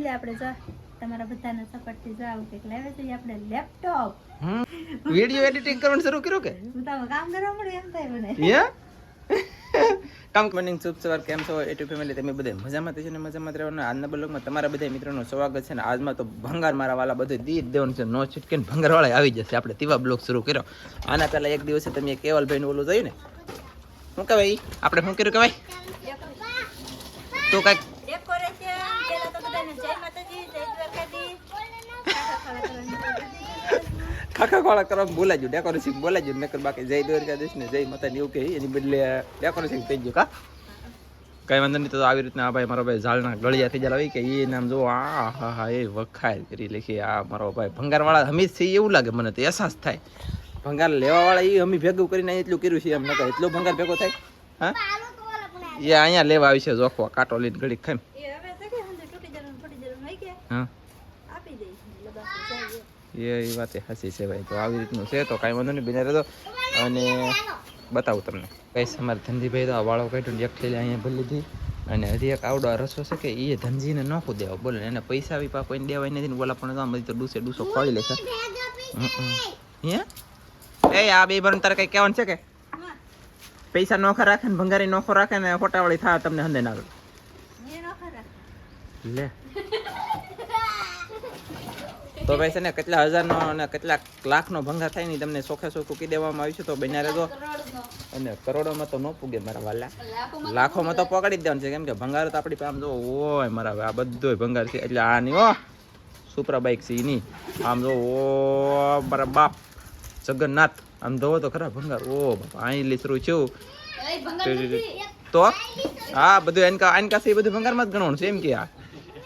એટલે આપણે જો તમારા બધાના સપોર્ટથી જો આવું કંઈક લાવે છે આપણે લેપટોપ. વીડિયો એડિટિંગ કરવાનું શરૂ કર્યું કે? હું તો કામ કરવા મળે એમ થાય મને. યા કામ મોર્નિંગ શુભ સવાર કેમ છો? એટુ ફેમિલી તમે બધા મજામાં થશે ને? મજામાં રહેવાનું? આજના બ્લોગમાં તમારા બધા મિત્રોનું સ્વાગત છે ને? આજમાં તો ભંગાર મારા વાલા બધું દી દેવાનું છે. નો છૂટકે ભંગારવાળા આવી જશે. આપણે તેવા બ્લોગ શરૂ કર્યો. આના પહેલા એક દિવસે તમે કેવલભાઈનું ઓલું જોયું ને? શું કહેવાય આપણે શું કર્યું કહેવાય? તો કાંઈક ડેકોરેશન પહેલા તો બધાને જય માતાજી જય દ્વારકાધીશ ખાખા ખોળા કરવા ગયું ડેકોરેશન ગયું નકર બાકી જય દ્વારકાધીશ ને જય માતા એવું કહે એની બદલે ડેકોરેશન થઈ ગયું કા? કઈ વાંધો નહીં તો આવી રીતના આ ભાઈ મારો ભાઈ ઝાડના ગળિયા થઈ જાય કે એ નામ જો આ હા હા એ વખાય કરી લખી આ મારો ભાઈ ભંગારવાળા હમીજ છે એવું લાગે મને તો અહેસાસ થાય. ભંગાર લેવાવાળા એ અમે ભેગું કરીને એટલું કર્યું છે એમ નકર એટલો ભંગાર ભેગો થાય હા? એ અહીંયા લેવા આવી છે જોખવા કાંટો લઈને ઘડીક ખાઈ એ હવે તો કે હંધે તૂટી જવાનું ફૂટી જવાનું હોય કે હા. એ એ વાત હાચી છે ભાઈ. તો આવી રીતનું છે તો કાંઈ વાંધો નહીં બિના તો અને બતાવું તમને. કઈ અમારે ધનજીભાઈ તો આ વાળો કાઢ્યો ને એક થેલી અહીંયા ભરી લીધી. અને હજી એક આવડો રસો છે કે એ ધનજીને નોખું દેવા. બોલે એને પૈસા બી પા કોઈને દેવાય નથી ને બોલા પણ તો બધી તો ડૂસે ડૂસો ખોળી લેશે હે એ આ બે ભરણ તારે કઈ કહેવાનું છે કે? પૈસા નોખા રાખે ને ભંગારી નોખો રાખે ને ફોટાવાળી થાય તમને હંદે ના લે. તો ભાઈ છે ને કેટલા હજારનો અને કેટલા લાખનો ભંગાર થાય ને તમને સોખે સોખું કહી દેવામાં આવ્યું છે. તો બન્યા રહેજો. અને કરોડોમાં તો ન પૂગે મારા વાલા. લાખોમાં તો પકડી જ દેવાનું છે. કેમ કે ભંગાર તો આપણી પાસે આમ જો ઓય મારા આ બધોય ભંગાર છે. એટલે આ નહીં ઓ સુપરા બાઇક છે એની આમ જો ઓ મારા બાપ. જગન્નાથ. આમ જોવો તો ખરા ભંગાર. ઓ બાપા અહીં લીસરું છું તો? હા બધું એનકા એનકા છે બધું ભંગારમાં જ ગણવાનું છે એમ કે આ.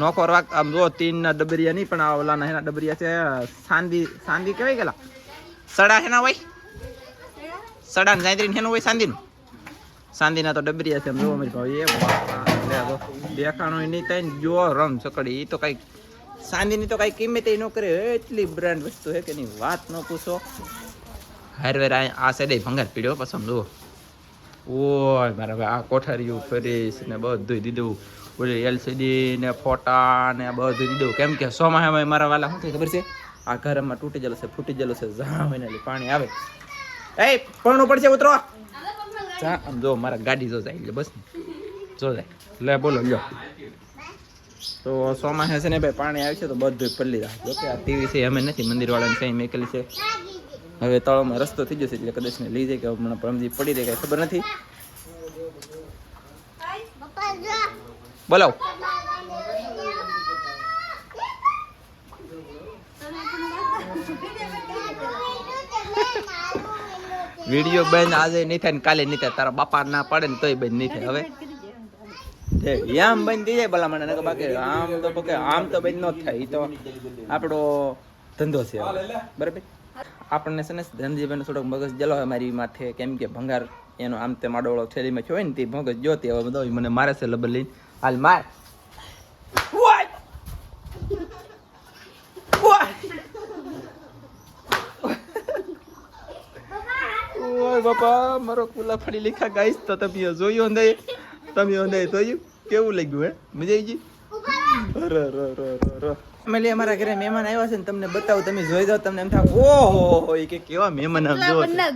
નોખો રાખ આમ જો તીન ના ડબરિયા નહીં, પણ આ ઓલા ના એના ડબરિયા છે. સાંદી સાંદી કેવાય ગયેલા સડા હેના હોય? સડા ને હેનું હોય સાંદીનું? સાંદીના તો ડબરિયા છે એમ જોવો મારી ભાઈ, એ દેખાણો નહીં થાય જો રમ ચકડી એ તો કઈ સાંદીની તો કઈ કિંમત ન કરે. એટલી બ્રાન્ડ વસ્તુ છે કે એની વાત ન પૂછો. હારવેર આ સાઈડે ભંગાર પીડ્યો, પછી સમજો ઓય, મારા આ કોઠારીયું ફરીશ ને બધું દીધું. ઓલી એલસીડી ને ફોટા ને બધું દીધું. કેમ કે સોમાં મારા વાલા, શું થાય ખબર છે? આ ઘરમાં તૂટી ગયેલો છે, ફૂટી ગયેલો છે જા મહિનાથી પાણી આવે. એ પણ પડશે ઉતરો. જા જો, મારા ગાડી જો જાય એટલે બસ. જો જાય. લે, બોલો, લ્યો. તો સોમાં છે ને ભાઈ, પાણી આવે છે તો બધું પલ્લી રાખે. જો કે આ ટીવી છે, અમે નથી મંદિર કંઈ કઈ મેકેલી છે. હવે તળાવમાં રસ્તો થઈ જશે, એટલે કદાચ ને લઈ જાય કે હમણાં પરમજી પડી જાય, કઈ ખબર નથી. બોલાવ વીડિયો બેન આજે નહીં થાય ને કાલે નહીં થાય. તારા બાપા ના પડે ને તોય બંધ નહીં થાય હવે. યામ આમ બંધ થઈ જાય ભલા મને બાકી આમ તો પકે આમ તો બંધ ન થાય. ઈ તો આપણો ધંધો છે. બરાબર? આપણને છે ને ધનજીભાઈનો થોડોક મગજ જલો હોય મારી માથે. કેમ કે ભંગાર એનો આમ તે માડોળો થેલીમાં થયો ને તે મગજ જોતી હવે બધો મને મારે છે લબર લઈને. હાલ mar. What? What? ઓય બાપા મારો કુલા ફડી લીખા ગાઈસ તો તમે જોયું અંદર તમે અંદર જોયું કેવું લાગ્યું હે મજા આવી ગઈ અરે ર ર ર ર ફેમિલી અમારા ઘરે મહેમાન આવ્યા છે ને તમને બતાવું તમે જોઈ જાવ તમને એમ થાય ઓહો એ કે કેવા મહેમાન આમ જો છે.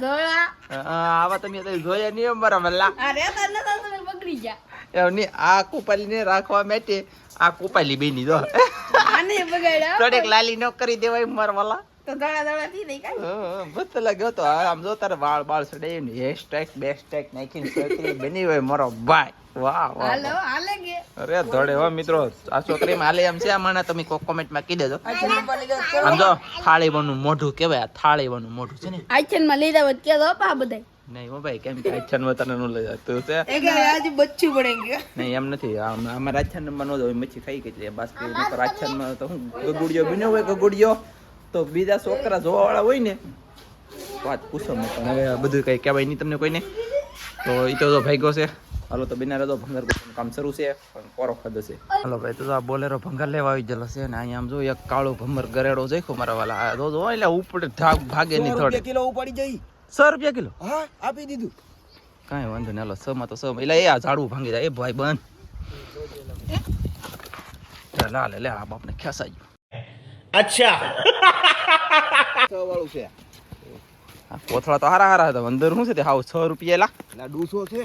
આવા તમે જોયા નહીં અમારા વલ્લા અરે તને તો તમે બગડી ગયા એમ નહીં આ કુપાલીને રાખવા માટે આ કુપાલી બેની દો આને બગાડ્યા થોડીક લાલી ન કરી દેવાય મરવાલા વાલા. તો ધોળા ધોળા થી નહીં કાંઈ મસ્ત લાગ્યો તો. આમ જો તારે વાળ બાળ સડાઈ ને હેર સ્ટેક બે સ્ટેક નાખીને છોકરી બની હોય મારો ભાઈ. વાહ વાહ હાલો હાલે કે? અરે ધોડે હો મિત્રો. આ છોકરીમાં હાલે એમ છે. આ મને તમે કોમેન્ટમાં કહી દેજો આમ જો થાળી વાનું મોઢું કહેવાય. આ થાળી વાનું મોઢું છે ને. આઈચનમાં લીધા બધા કે પા બધાય? નહીં હો ભાઈ કેમ કે આચ્છાન તને નું લઈ જતું છે આજે બચ્ચું પડે નહીં એમ નથી. આમ રાજ્યાન નંબર નો હોય મચ્છી ખાઈ ગઈ છે. બાસ્કી રાજસ્થાનમાં તો હું ગગુડિયો બીનો હોય ગગુડિયો તો બીજા છોકરા જોવા વાળા હોય ને વાત પૂછો મેં પણ. હવે બધું કઈ કહેવાય નહીં તમને કોઈને. તો એ તો ભાઈ ભાગ્યો છે. હાલો તો બિનારે તો ભંગાર કામ શરૂ છે. પણ કોરો ખાધો છે. હાલો ભાઈ તો આ બોલેરો ભંગાર લેવા આવી ગયેલો છે ને અહીંયા આમ જો એક કાળો ભમર ગરેડો જઈખો મારા વાલા. આ જો જો એટલે ઉપર ભાગે નહીં થોડે. કિલો ઉપાડી જઈ. સો રૂપિયા કિલો? હા આપી દીધું. કાંઈ વાંધો નહીં હાલો સ માં તો સ. એટલે એ આ ઝાડવું ભાંગી જાય. એ ભાઈ બંધ. ચાલ હાલે લે આ બાપને ખેસાઈ ગયો. વાળું છે. કોથળા તો હારા હારા હતા અંદર શું છે તે? હાવ છ રૂપિયા લા. ડૂસો છે?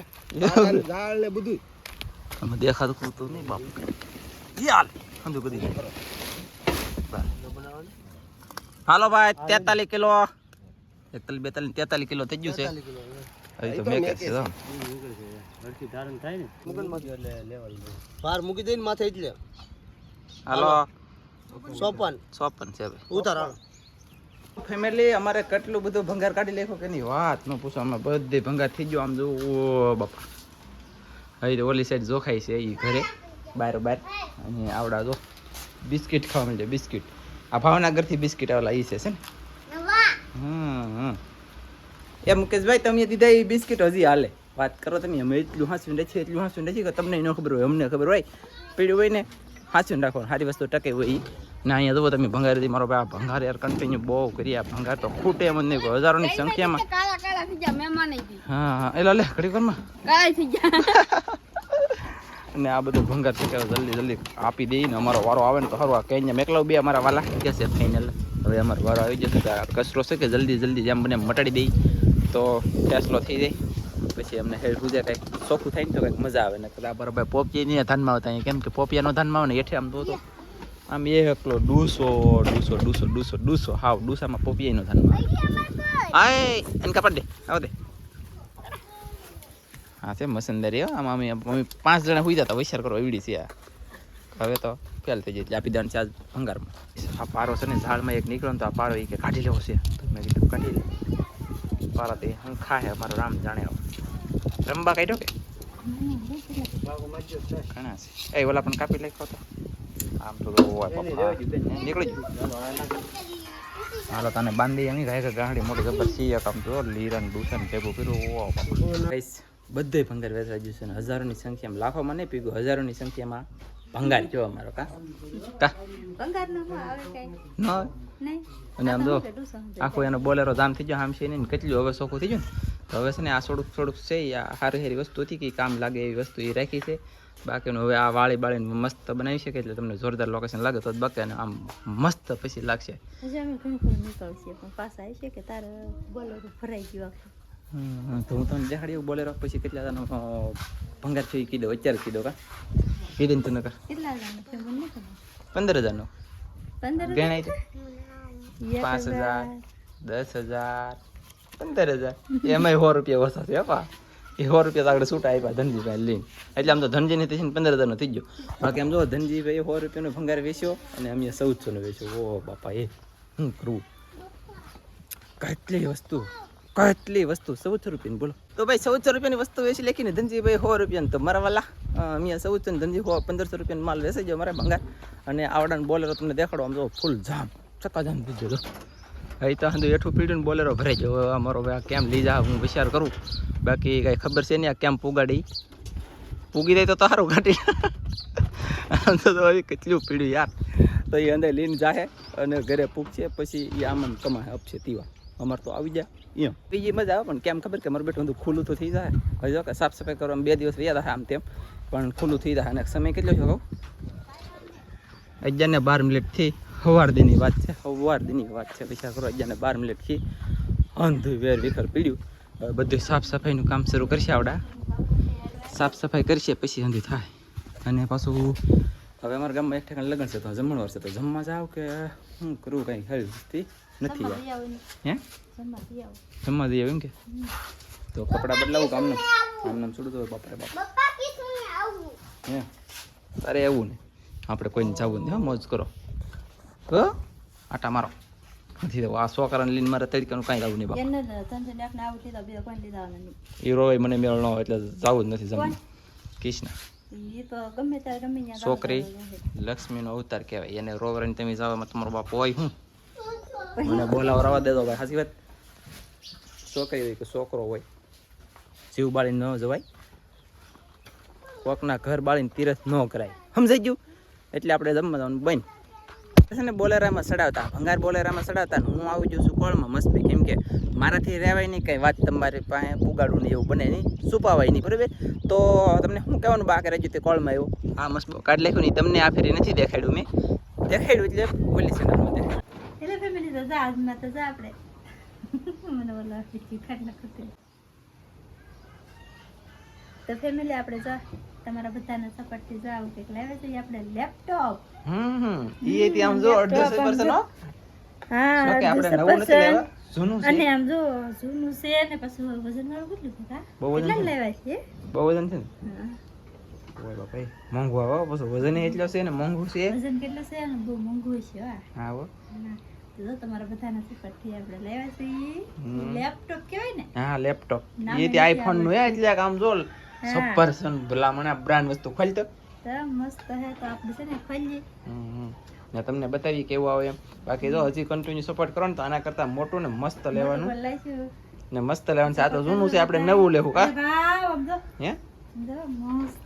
ને બધું અમે દેખાતું કરતું નહીં બાપ. સમજુ બધી. હાલો ભાઈ તેતાલીસ કિલો. એકતાલીસ બેતાલીસ તેતાલીસ કિલો થઈ ગયું છે. હજી તો મેકે છે તો. બહાર મૂકી દઈને માથે. એટલે હાલો. સોપન. સોપન. છે ભાઈ ઉતારાણ ફેમિલી અમારે કેટલું બધું ભંગાર કાઢી લેખો કે નહીં? વાત ન પૂછો અમે બધે ભંગાર થઈ ગયો. આમ જો ઓ બાપા. હવે તો ઓલી સાઈડ જોખાય છે એ ઘરે બાર બાર. અને આવડા જો. બિસ્કિટ ખાવા મળે બિસ્કિટ. આ ભાવનગરથી બિસ્કિટ આવેલા એ છે છે ને? એ મુકેશભાઈ તમે દીધા એ બિસ્કિટ હજી હાલે. વાત કરો તમે અમે એટલું હાંસું છે એટલું હાંસું છે કે તમને ન ખબર હોય અમને ખબર હોય. પીડ્યું હોય ને હાંસું રાખો સારી વસ્તુ ટકે હોય એ ના અહીંયા જુઓ તમે ભંગાર દીધી. મારો ભાઈ આ ભંગાર યાર કન્ટિન્યુ બહુ કરી આ ભંગાર તો ખૂટે એમ જ નહીં હજારોની સંખ્યામાં. હા એટલે લે ઘડી કાળા અને આ બધું ભંગાર છે જલ્દી જલ્દી આપી દઈએ ને અમારો વારો આવે ને તો સારું. આ કહીને મેકલાવ બે અમારા વાલા. કે છે ફાઇનલ હવે અમારો વારો આવી જશે તો કચરો છે કે જલ્દી જલ્દી જેમ બને મટાડી દઈ. તો ફેસલો થઈ જાય. પછી અમને હેડ સુજે કંઈક ચોખ્ખું થાય ને તો કંઈક મજા આવે. ને કદાચ બરાબર પોપિયા નહીં ધાનમાં આવતા કેમ કે પોપિયાનો ધાનમાં આવે ને એઠે આમ તો આમ એ એકલો ડૂસો ડૂસો ડૂસો ડૂસો ડૂસો. હાવ, ડૂસામાં પોપિયાનો ધાનમાં આવે. આય, એને કાપડ દે, આવો દે. હા, છે મસંદરી આમ અમે અમે પાંચ જણા હોઈ જતા વિચાર કરો એવડી છે આ. હવે તો ફેલ થઈ જાય આપી દેવાનું છે આજ ભંગારમાં. આ પારો છે ને ઝાડમાં એક નીકળ્યો ને તો આ પારો એ કે કાઢી લેવો છે. તો મેં કીધું કાઢી લે. પારા તે હું ખાહે અમારો રામ જાણે. રંબા કાઢ્યો કે? ઘણા છે. એ ઓલા પણ કાપી નાખ્યો તો. આમ તો નીકળી ગયું હાલો તને બાંધી એમ ગાય ગાડી મોટી ખબર છીએ કામ તો લીરન દૂસન ભેગું કર્યું. બધે ભંગાર વેચાઈ ગયું છે ને હજારોની સંખ્યામાં લાખોમાં નહીં પીગું હજારોની સંખ્યામાં ભંગાર જો અમારો કા? કા? ભંગાર નો આવે કઈ. ન? અને આમ જો? આખો એનો બોલેરો જામ થઈ ગયો આમ છે ને કેટલું હવે સોખું થઈ ગયું ને? તો હવે છે ને આ થોડુંક થોડુંક છે એ આ સારી સારી વસ્તુ હતી કે કામ લાગે એવી વસ્તુ એ રાખી છે. બાકીનું હવે આ વાળી બાળીને મસ્ત બનાવી શકે એટલે તમને જોરદાર લોકેશન લાગે તો બાકી આમ મસ્ત પછી લાગશે. હજી અમે ઘણું ઘણું નીકળશે પણ પાછા આવશે કે તારે બોલો ભરાઈ ગયું તો હું તમને દેખાડ્યું બોલેરો પછી કેટલા ભંગાર થયું કીધો અત્યારે કીધો કા? કીધું તું નકર પંદર હજાર? નો ગણાય છે? પાંચ હજાર. દસ હજાર પંદર હજાર. એમાંય સો રૂપિયા ઓછા છે પા. એ સો રૂપિયા આગળ છૂટા આપ્યા ધનજીભાઈ લઈને. એટલે આમ તો ધનજીને થઈ ને પંદર હજારનો થઈ ગયો. બાકી આમ જો ધનજીભાઈ સો રૂપિયાનો ભંગાર વેચ્યો અને અમે ચૌદસોનો વેચ્યો. ઓ બાપા એ શું કરવું? કેટલી વસ્તુ. કેટલી વસ્તુ ચૌદસો રૂપિયાની બોલો. તો ભાઈ ચૌદસો રૂપિયાની વસ્તુ વેચી લેખીને ધનજીભાઈ સો રૂપિયાની તો મારા વાલા. અહીંયા ચૌદસો ને ધનજી હો પંદરસો રૂપિયાનો માલ વેચાઈ ગયો મારે ભંગાર અને આવડાને બોલેરો તમને દેખાડો આમ જો ફૂલ જામ. ચકાજામ દીધો જો. હવે તો હાંધું એઠું પીડ્યું ને બોલેરો ભરાઈ ગયો. હવે અમારો આ કેમ જા હું વિચાર કરું. બાકી કાંઈ ખબર છે નહીં આ કેમ પુગાડી. પૂગી જાય તો તારું ઘાટી આમ તો હવે કેટલું પીડ્યું યાર. તો એ અંદર લીન જાહે અને ઘરે પૂગશે, પછી એ આમ કમાય અપશે તીવા. અમારે તો આવી જાય એમ. બીજી મજા આવે, પણ કેમ ખબર કે મારું બેઠું ખુલ્લું તો થઈ જાય. હવે જો કે સાફ સફાઈ કરવા બે દિવસ રહ્યા હતા આમ તેમ, પણ ખુલ્લું થઈ જાય. અને સમય કેટલો છે કહું? અગિયાર ને બાર મિનિટથી સવાર દીની વાત છે. સવાર દીની વાત છે. પૈસા કરો અગિયાર ને બાર મિનિટથી અંધું વેર વિખર પીડ્યું. હવે બધું સાફ સફાઈનું કામ શરૂ કરશે આવડા. સાફ સફાઈ કરશે, પછી અંધી થાય. અને પાછું હવે અમારા ગામમાં એક ઠેકાણે લગ્ન છે, તો જમણવાર છે. તો જમવા જાવ કે શું કરવું કંઈ હેલ્થી નથી હે? જમવા દઈએ એમ કે? તો કપડાં બદલાવું કામ ને? આમ નામ છોડું તો બાપરે બાપ. હે? તારે એવું ને. આપણે કોઈને જવું નહીં હો મોજ કરો. હો? આટા મારો. નથી દેવો આ છોકરાને લઈને મારે તડકાનું કાંઈ લાવું નહીં બાપ. એ રોય મને મેળ ન હોય એટલે જવું જ નથી જમવા. કૃષ્ણ છોકરી કરે. લક્ષ્મીનો અવતાર કહેવાય. એને રોવરાને તમે જવામાં તમારો બાપ હોય હું. મને બોલાવો રવા દેજો ભાઈ. સાચી વાત? છોકરી હોય કે છોકરો હોય જીવ બાળીને ન જવાય. કોકના ઘર બાળીને તીરથ ન કરાય. સમજાઈ ગયું? એટલે આપણે જમવા જવાનું બંધ. છે ને બોલેરામાં ચડાવતા ભંગાર બોલેરામાં ચડાવતા હું આવી જઉં છું કોળમાં મસ્તી કેમ કે મારાથી રહેવાય નહીં કંઈ વાત તમારી પાસે પુગાડું નહીં એવું બને નહીં સુપાવાય નહીં બરાબર? તો તમને શું કહેવાનું બાકી રહેજો તે કોળમાં એવું? આ મસ્ત. કાર્ડ લખ્યું નહીં તમને આ ફેરી નથી દેખાડ્યું મેં? દેખાડ્યું એટલે ફેમિલી તો જા આજમાં તો જા આપણે. મને બોલા ખીચી ખાટ. નાખું તો ફેમિલી આપણે જા તમારા બધાના સપોર્ટથી જા આવું કંઈક લાવે છે. આપણે લેપટોપ હમ ઈ એથી આમ જો અડધો પર્સન હો આપણે નવું નથી લેવા જૂનું છે. અને આમ જો જૂનું છે ને પછી વજન વાળું કેટલું બહુ વજન છે? લેવાય છે? બહુ વજન છે ને. ઓય બાપા મોંઘું આવે પછી વજન એટલો છે ને મોંઘું છે. વજન કેટલું છે? ને બહુ મોંઘું છે હા. તો તમારા બધાના સપોર્ટથી આપણે લેવા છે લેપટોપ કહેવાય ને? હા લેપટોપ. એ તે આઈફોનનું હે એટલે આમ જો હા. ભલામણ આ બ્રાન્ડ વસ્તુ ખોલ તો. તો મસ્ત હે તો આપણે છે ને ખોલીએ. હમ, હમ. ને તમને બતાવી કેવું આવે એમ. બાકી જો હજી કન્ટિન્યુ સપોર્ટ કરો ને તો આના કરતા મોટું ને મસ્ત લેવાનું. ને મસ્ત લેવાનું છે. આ તો જૂનું છે આપણે નવું લેવું કા. હે? મસ્ત.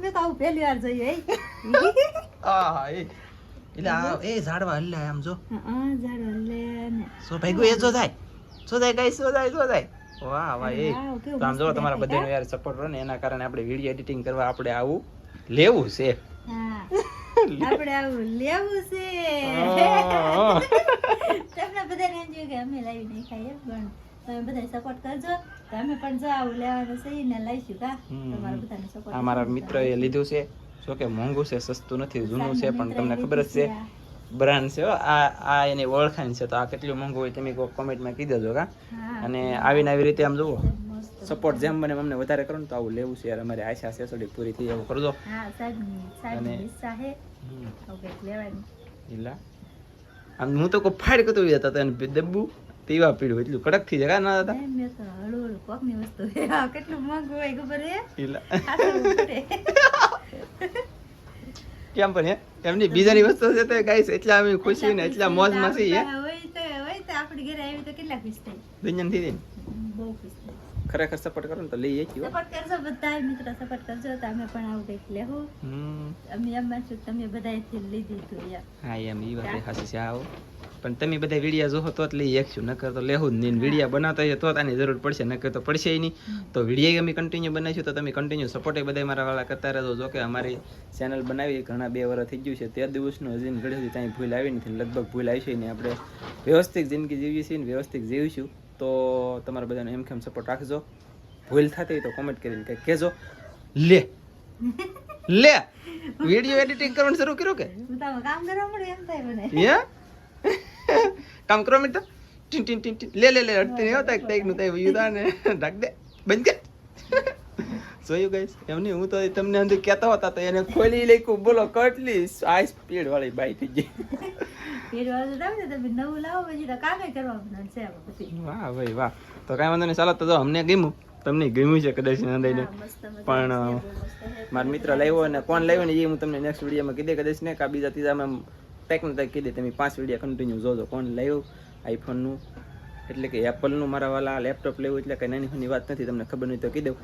મેં તો આવું પહેલી વાર જોયું એ. એટલે આ એ ઝાડવા લે આમ જો. હા, ઝાડવા લે ને. સો ભાઈ એ જો થાય સો થાય કઈ સો થાય સો થાય વાહ વાહ એ તો આમ જો તમારા બધાનો યાર સપોર્ટ રહો ને એના કારણે આપણે વીડિયો એડિટિંગ કરવા આપણે આવું લેવું છે. આપણે આવું લેવું છે. તમને બધાને એમ કે અમે લાવી નહીં ખાઈએ પણ તમે બધા સપોર્ટ કરજો. તો અમે પણ જો આવું લેવાનું છે ને લઈશું કા. તમારા બધાને સપોર્ટ અમારા મારા મિત્રએ લીધું છે. જો કે મોંઘું છે સસ્તું નથી જૂનું છે પણ તમને ખબર જ છે. બ્રાન્ડ છે હો. આ આ એની ઓળખાણ છે તો આ કેટલું મોંઘું હોય તમે કોમેન્ટમાં કહી દેજો કા અને આવીને આવી રીતે આમ જુઓ. સપોર્ટ જેમ બને અમને વધારે કરો ને તો આવું લેવું છે યાર અમારી આશા છે થોડી પૂરી થઈ એવું કરજો અને- હે આમ તો કોઈ ફાડ કરતો જતા હતા અને દબ્બુ પીવા પીડું એટલું કડક થઈ જાય ના દાદા? મેં તો હળવું હળવું કોકની વસ્તુ કેટલું મોંઘું હોય ખબર હે. કેમ પણ હે? એમની બીજાની વસ્તુ છે તો ગાઈસ એટલા અમે ખુશી ને એટલા મોજમાં છીએ. હે? હોય તો હોય તો આપણી ઘરે આવી તો કેટલા ખુશ થઈ જાય ને. બહુ ખુશ થઈ ખરેખર સપોર્ટ કરો ને તો લઈએ છીએ સપોર્ટ કરજો બધા મિત્રો સપોર્ટ કરજો તો અમે પણ આવું કંઈક લેવું હમ. અમે એમ છું તમે બધાએથી લીધી હતું યાર હા એમ ઈ વાત હાસી છે આવો. પણ તમે બધા વિડીયા જોહો તો જ લઈ શકશું નકર તો લેવું જ નહીં વિડીયા બનાવતા હોય તો આની જરૂર પડશે નકર તો પડશે નહીં. તો વીડિયો અમે કન્ટિન્યુ બનાવીશું તો તમે કન્ટિન્યુ સપોર્ટ એ બધા મારા વાળા કરતા રહેજો. જો કે અમારી ચેનલ બનાવી ઘણા બે વર્ષ થઈ ગયું છે. તે દિવસનું હજી ઘડી સુધી ત્યાં ભૂલ આવી નથી લગભગ ભૂલ આવી છે ને આપણે વ્યવસ્થિત જિંદગી જીવીએ છીએ ને વ્યવસ્થિત જીવીશું. તો તમારા બધાને એમ કેમ સપોર્ટ રાખજો. ભૂલ થતી હોય તો કોમેન્ટ કરીને કંઈક કહેજો. લે. લે. વીડિયો એડિટિંગ કરવાનું શરૂ કર્યું કે? કામ કરવા મળે એમ થાય મને? કામ કરો મિત્ર. ટીન ટીન ટીન ટીન. લે લે લે અડતી નહીં હોતા ટેકનું થાય યુદા ને ઢાક દે. બંધ કર. જોયું ગાઈસ એમ નહીં હું તો તમને અંદર કહેતો હતા તો એને ખોલી લખ્યું. બોલો કટલી આ સ્પીડ વાળી બાઈ થઈ ગઈ. વાહ ભાઈ વાહ. તો કાંઈ વાંધો નહીં ચાલો તો અમને ગમ્યું. તમને ગમ્યું છે કદાચ નંદાઈને પણ. મારા મિત્ર લાવ્યો અને કોણ લાવ્યો ને એ હું તમને નેક્સ્ટ વિડીયોમાં કીધે. કદાચ ને કા બીજા ત્રીજામાં ટેક ને ટેક તમે પાંચ વીડિયો કન્ટિન્યુ જોજો. કોણ લાવ્યું આઈફોનનું એટલે કે એપલનું મારા વાલા લેપટોપ લેવું એટલે કંઈ નાની નાની વાત નથી તમને ખબર નહીં તો કહી દઉં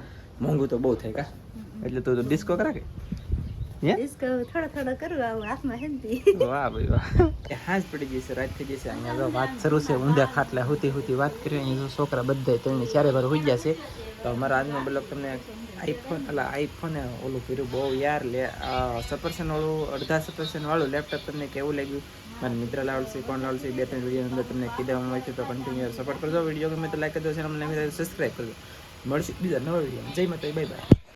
મોંઘું તો બહુ થાય કા? એટલે તું ડિસ્કો કરા કે? ડિસ્કો થોડો થોડો કરું આવું હાથમાં હેનથી વાહ ભાઈ વાહ. હાજ પડી ગઈ છે રાત થઈ જશે અહીંયા જો વાત શરૂ છે ઊંધા ખાટલા હુતી હુતી વાત કરી અહીંયા છોકરા બધા ત્રણે ચારે ભર હોઈ ગયા છે. તો અમારા આજનો બ્લોગ તમને આઈફોન એટલે આઈફોન ઓલું કર્યું. બહુ યાર લે સપરસનવાળું અડધા સપરસનવાળું લેપટોપ તમને કેવું લાગ્યું? મારા મિત્ર લાવશે કોણ લાવશે બે ત્રણ વીડિયો અંદર તમને કહી આવે છે તો કન્ટિન્યુ સપોર્ટ કરજો. વીડિયો ગમે તો લાઈક કરજો ચેનલ સબસ્ક્રાઈબ કરજો. મળશે બીજા નવા વીડિયો જય માતા બાય બાય